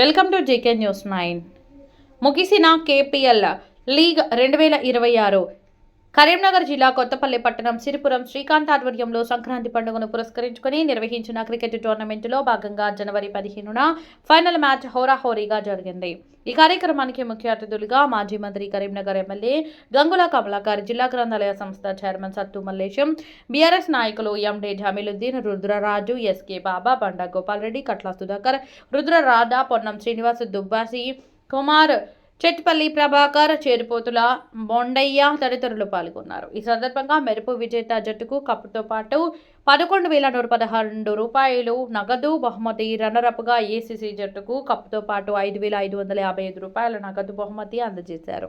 Welcome to JK news nine. ముగిసిన KPL league రెండు వేల ఇరవై ఆరు కరీంనగర్ జిల్లా కొత్తపల్లి పట్టణం సిరిపురం శ్రీకాంత్ ఆధ్వర్యంలో సంక్రాంతి పండుగను పురస్కరించుకుని నిర్వహించిన క్రికెట్ టోర్నమెంటులో భాగంగా జనవరి పదిహేనున ఫైనల్ మ్యాచ్ హోరాహోరీగా జరిగింది. ఈ కార్యక్రమానికి ముఖ్య అతిథులుగా మాజీ మంత్రి కరీంనగర్ ఎమ్మెల్యే గంగుల కమలాకర్ జిల్లా గ్రంథాలయ సంస్థ చైర్మన్ సత్తు మల్లేశం బీఆర్ఎస్ నాయకులు ఎండే జమీలుద్దీన్ రుద్రరాజు ఎస్కే బాబా బండా గోపాల్ రెడ్డి కట్ల సుధాకర్ రుద్రరాధ పొన్నం శ్రీనివాస్ దుబ్బాసి కుమార్ చెట్పల్లి ప్రభాకర్ చేరుపోతుల బొండయ్య తదితరులు పాల్గొన్నారు. ఈ సందర్భంగా మెరుపు విజేత జట్టుకు కప్పుతో పాటు పదకొండు వేల నూట పదహారు రూపాయలు నగదు బహుమతి రన్నరప్గా ఏసీసీ జట్టుకు కప్పుతో పాటు ఐదు వేల ఐదు వందల యాభై ఐదు రూపాయల నగదు బహుమతి అందజేశారు.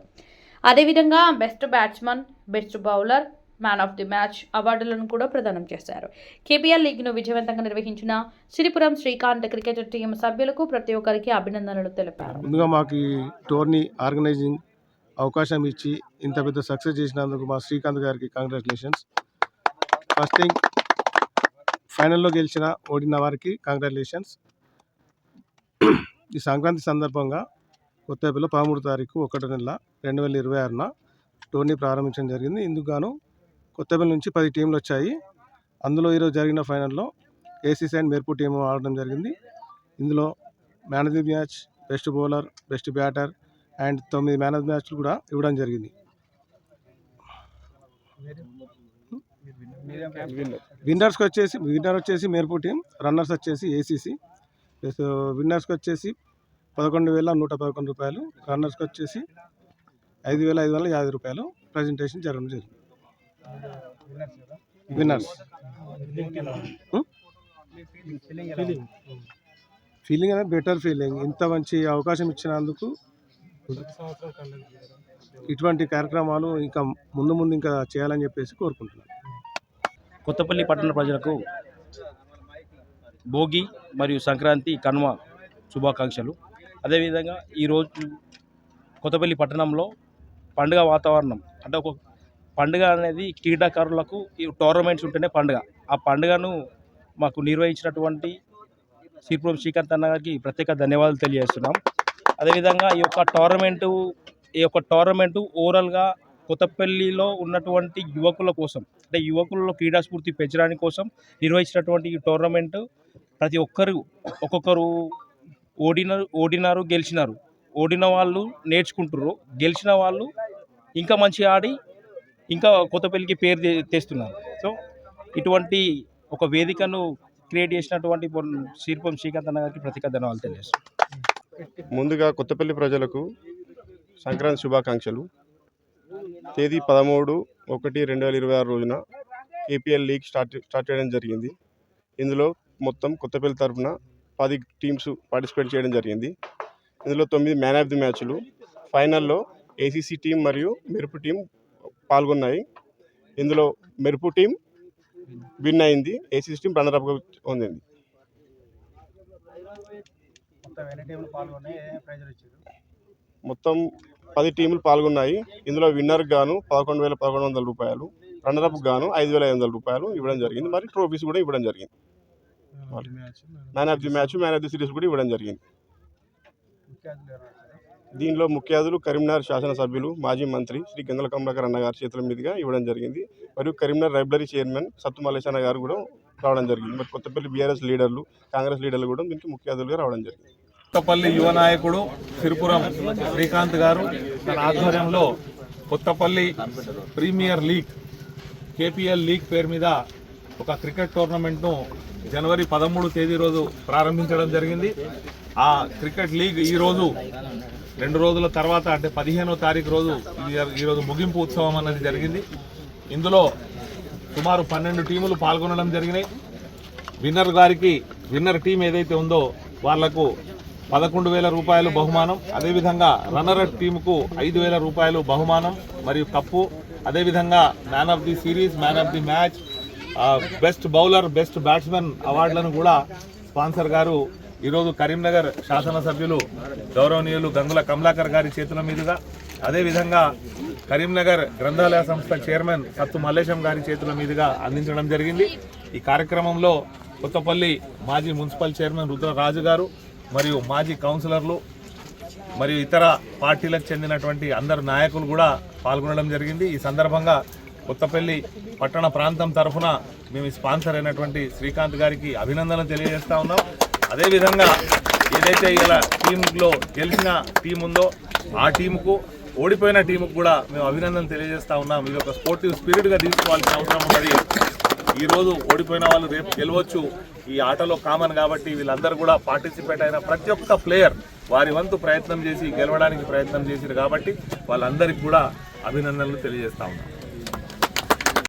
అదేవిధంగా best batsman best bowler man of the match అవార్డులను కూడా ప్రదానం చేశారు. కేపీఎల్ లీగ్ను విజయవంతంగా నిర్వహించిన సిరిపురం శ్రీకాంత్ క్రికెట్ టీం సభ్యులకు ప్రతి ఒక్కరికి అభినందనలు తెలిపారు. ముందుగా మాకు ఈ టోర్నీ ఆర్గనైజింగ్ అవకాశం ఇచ్చి ఇంత పెద్ద సక్సెస్ చేసినందుకు మా శ్రీకాంత్ గారికి కంగ్రాచులేషన్స్ ఫస్ట్ థింగ్ ఫైనల్లో గెలిచిన ఓడిన వారికి కంగ్రాచులేషన్స్ ఈ సంక్రాంతి సందర్భంగా కొత్తపల్లిలో పదమూడు తారీఖు ఒకటో నెల రెండు వేల ఇరవై ఆరున టోర్నీ ప్రారంభించడం జరిగింది. ఇందుకు గాను కొత్తపల్లి నుంచి పది టీంలు వచ్చాయి. అందులో ఈరోజు జరిగిన ఫైనల్లో ఏసీసీ అండ్ మెర్పు టీం ఆడడం జరిగింది. ఇందులో man of the match best bowler best batter and తొమ్మిది మ్యాన్ ఆఫ్ ది మ్యాచ్లు కూడా ఇవ్వడం జరిగింది. విన్నర్స్కి వచ్చేసి విన్నర్ వచ్చేసి మెరుపు టీం రన్నర్స్ వచ్చేసి ఏసీసీ. ప్లస్ విన్నర్స్కి వచ్చేసి పదకొండు వేల నూట పదకొండు రూపాయలు రన్నర్స్కి వచ్చేసి ఐదు వేల ఐదు వందల యాభై రూపాయలు ప్రజెంటేషన్ జరగడం జరిగింది. విన్నర్స్. ఫీలింగ్ అనేది బెటర్ ఫీలింగ్. ఇంత మంచి అవకాశం ఇచ్చినందుకు ఇటువంటి కార్యక్రమాలు ఇంకా ముందు ముందు ఇంకా చేయాలని చెప్పేసి కోరుకుంటున్నాను. కొత్తపల్లి పట్టణ ప్రజలకు భోగి మరియు సంక్రాంతి కనుమ శుభాకాంక్షలు. అదేవిధంగా ఈరోజు కొత్తపల్లి పట్టణంలో పండుగ వాతావరణం అంటే ఒక పండుగ అనేది క్రీడాకారులకు ఈ టోర్నమెంట్స్ ఉంటేనే పండుగ. ఆ పండుగను మాకు నిర్వహించినటువంటి శ్రీపురం శ్రీకాంత్ అన్న గారికి ప్రత్యేక ధన్యవాదాలు తెలియజేస్తున్నాం. అదేవిధంగా ఈ యొక్క టోర్నమెంటు ఈ యొక్క టోర్నమెంటు ఓవరాల్గా కొత్తపల్లిలో ఉన్నటువంటి యువకుల కోసం అంటే యువకులలో క్రీడా స్ఫూర్తి పెంచడానికి కోసం నిర్వహించినటువంటి ఈ టోర్నమెంట్ ప్రతి ఒక్కరు ఒక్కొక్కరు ఓడిన ఓడినారు గెలిచినారు. ఓడిన వాళ్ళు నేర్చుకుంటున్నారు గెలిచిన వాళ్ళు ఇంకా మంచిగా ఆడి ఇంకా కొత్తపల్లికి పేరు తెస్తున్నారు. సో ఇటువంటి ఒక వేదికను క్రియేట్ చేసినటువంటి శిల్పం శ్రీకాంత్ అన్న గారికి ప్రత్యేక ధన్యవాదాలు తెలియజేస్తాం ముందుగా కొత్తపల్లి ప్రజలకు సంక్రాంతి శుభాకాంక్షలు. తేదీ పదమూడు ఒకటి రెండు వేల ఇరవై ఆరు రోజున ఏపీఎల్ లీగ్ స్టార్ట్ స్టార్ట్ చేయడం జరిగింది. ఇందులో మొత్తం కొత్తపల్లి తరఫున పది టీమ్స్ పార్టిసిపేట్ చేయడం జరిగింది. ఇందులో తొమ్మిది మ్యాన్ ఆఫ్ ది మ్యాచ్లు. ఫైనల్లో ఏసీసీ టీం మరియు మెరుపు టీం పాల్గొన్నాయి. ఇందులో మెరుపు టీం విన్ అయింది. ఏసీసీ టీం రన్నర్అప్గా పొందింది. మొత్తం పది టీములు పాల్గొన్నాయి. ఇందులో విన్నర్ గాను పదకొండు వేల పదకొండు వందల రూపాయలు రన్నరప్ గాను ఐదు వేల ఐదు వందల రూపాయలు ఇవ్వడం జరిగింది. మరి ట్రోఫీస్ కూడా ఇవ్వడం జరిగింది. Man of the match man of the series కూడా ఇవ్వడం జరిగింది. దీనిలో ముఖ్య అతిథులు కరీంనగర్ శాసనసభ్యులు మాజీ మంత్రి శ్రీ గంగల కమలాకర్ అన్న గారి చేతుల మీదుగా ఇవ్వడం జరిగింది. మరియు కరీంనగర్ లైబ్రరీ చైర్మన్ సత్తు మల్లేశన్న గారు కూడా రావడం జరిగింది. మరి కొత్తపల్లి బీఆర్ఎస్ లీడర్లు కాంగ్రెస్ లీడర్లు కూడా దీనికి ముఖ్య అతిథులుగా రావడం జరిగింది. కొత్తపల్లి యువ నాయకుడు సిరిపురం శ్రీకాంత్ గారు తన ఆధ్వర్యంలో Kothapalli premier league KPL league పేరు మీద ఒక క్రికెట్ టోర్నమెంట్ను జనవరి పదమూడు తేదీ రోజు ప్రారంభించడం జరిగింది. ఆ క్రికెట్ లీగ్ ఈరోజు రెండు రోజుల తర్వాత అంటే పదిహేనో తారీఖు రోజు ఈరోజు ముగింపు ఉత్సవం అన్నది జరిగింది. ఇందులో సుమారు పన్నెండు టీములు పాల్గొనడం జరిగినాయి. విన్నర్ గారికి విన్నర్ టీం ఏదైతే ఉందో వాళ్ళకు పదకొండు వేల రూపాయలు బహుమానం అదేవిధంగా రన్నర్ అప్ టీముకు ఐదు వేల రూపాయలు బహుమానం మరియు కప్పు అదేవిధంగా man of the series man of the match best bowler best batsmen అవార్డులను కూడా స్పాన్సర్ గారు ఈరోజు కరీంనగర్ శాసనసభ్యులు గౌరవనీయులు గంగుల కమలాకర్ గారి చేతుల మీదుగా అదేవిధంగా కరీంనగర్ గ్రంథాలయ సంస్థ చైర్మన్ సత్తు మల్లేశం గారి చేతుల మీదుగా అందించడం జరిగింది. ఈ కార్యక్రమంలో కొత్తపల్లి మాజీ మున్సిపల్ చైర్మన్ రుద్రరాజు గారు మరియు మాజీ కౌన్సిలర్లు మరియు ఇతర పార్టీలకు చెందినటువంటి అందరు నాయకులు కూడా పాల్గొనడం జరిగింది. ఈ సందర్భంగా కొత్తపల్లి పట్టణ ప్రాంతం తరఫున మేము స్పాన్సర్ అయినటువంటి శ్రీకాంత్ గారికి అభినందనలు తెలియజేస్తా ఉన్నాం. అదేవిధంగా ఏదైతే ఇలా టీంలో గెలిచిన టీం ఉందో ఆ టీంకు ఓడిపోయిన టీంకు కూడా మేము అభినందనలు తెలియజేస్తా ఉన్నాం. ఇది ఒక స్పోర్టివ్ స్పిరిట్గా తీసుకోవాల్సిన అవసరం ఉన్నది. ఈరోజు ఓడిపోయిన వాళ్ళు రేపు గెలవచ్చు. ఈ ఆటలో కామన్ కాబట్టి వీళ్ళందరూ కూడా పార్టిసిపేట్ అయిన ప్రతి ఒక్క ప్లేయర్ వారి వంతు ప్రయత్నం చేసి గెలవడానికి ప్రయత్నం చేశారు కాబట్టి వాళ్ళందరికీ కూడా అభినందనలు తెలియజేస్తా ఉన్నాం.